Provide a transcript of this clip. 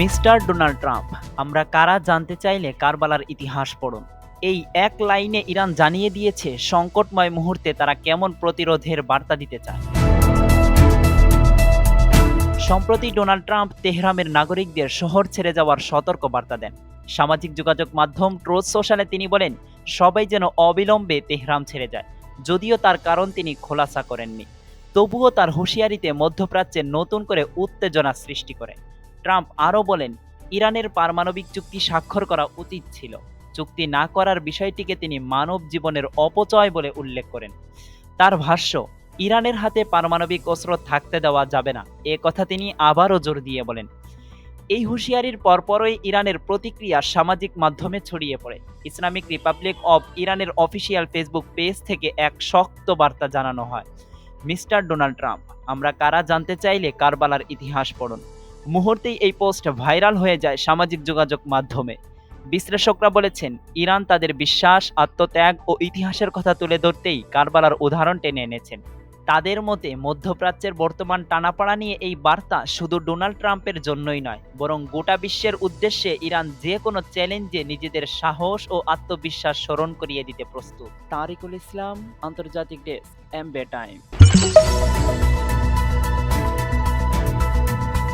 Mister Donald Trump, আমরা কারা জানতে চাইলে কারবালার ইতিহাস পড়ুন। এই এক লাইনে ইরান জানিয়ে দিয়েছে সংকটময় মুহূর্তে তারা কেমন প্রতিরোধের বার্তা দিতে চায়। সম্প্রতি ডোনাল্ড ট্রাম্প তেহরামের নাগরিকদের শহর ছেড়ে যাওয়ার সতর্ক বার্তা দেন। সামাজিক যোগাযোগ মাধ্যম ট্রোজ সোশ্যালে তিনি বলেন, সবাই যেন অবিলম্বে তেহরাম ছেড়ে যায়, যদিও তার কারণ তিনি খোলাসা করেননি। তবুও তার হুঁশিয়ারিতে মধ্যপ্রাচ্যে নতুন করে উত্তেজনা সৃষ্টি করে। ট্রাম্প আরও বলেন, ইরানের পারমাণবিক চুক্তি স্বাক্ষর করা উচিত ছিল। চুক্তি না করার বিষয়টিকে তিনি মানব জীবনের অপচয় বলে উল্লেখ করেন। তার ভাষ্য, ইরানের হাতে পারমাণবিক অস্ত্র থাকতে দেওয়া যাবে না। এ কথা তিনি আবারও জোর দিয়ে বলেন। এই হুঁশিয়ারির পরপরই ইরানের প্রতিক্রিয়া সামাজিক মাধ্যমে ছড়িয়ে পড়ে। ইসলামিক রিপাবলিক অব ইরানের অফিসিয়াল ফেসবুক পেজ থেকে এক শক্ত বার্তা জানানো হয়, মিস্টার ডোনাল্ড ট্রাম্প, আমরা কারা জানতে চাইলে কারবালার ইতিহাস পড়ুন। মুহূর্তেই এই পোস্ট ভাইরাল হয়ে যায় সামাজিক যোগাযোগ মাধ্যমে। বিশ্লেষকরা বলেছেন, ইরান তাদের বিশ্বাস, আত্মত্যাগ ও ইতিহাসের কথা তুলে ধরতেই কারবালার উদাহরণ টেনে এনেছেন। তাদের মতে, মধ্যপ্রাচ্যের বর্তমান টানাপাড়া নিয়ে এই বার্তা শুধু ডোনাল্ড ট্রাম্পের জন্যই নয়, বরং গোটা বিশ্বের উদ্দেশ্যে ইরান যে কোনো চ্যালেঞ্জে নিজেদের সাহস ও আত্মবিশ্বাস স্মরণ করিয়ে দিতে প্রস্তুত। তারিকুল ইসলাম, আন্তর্জাতিক ডেস্ক, এমবে টাইম।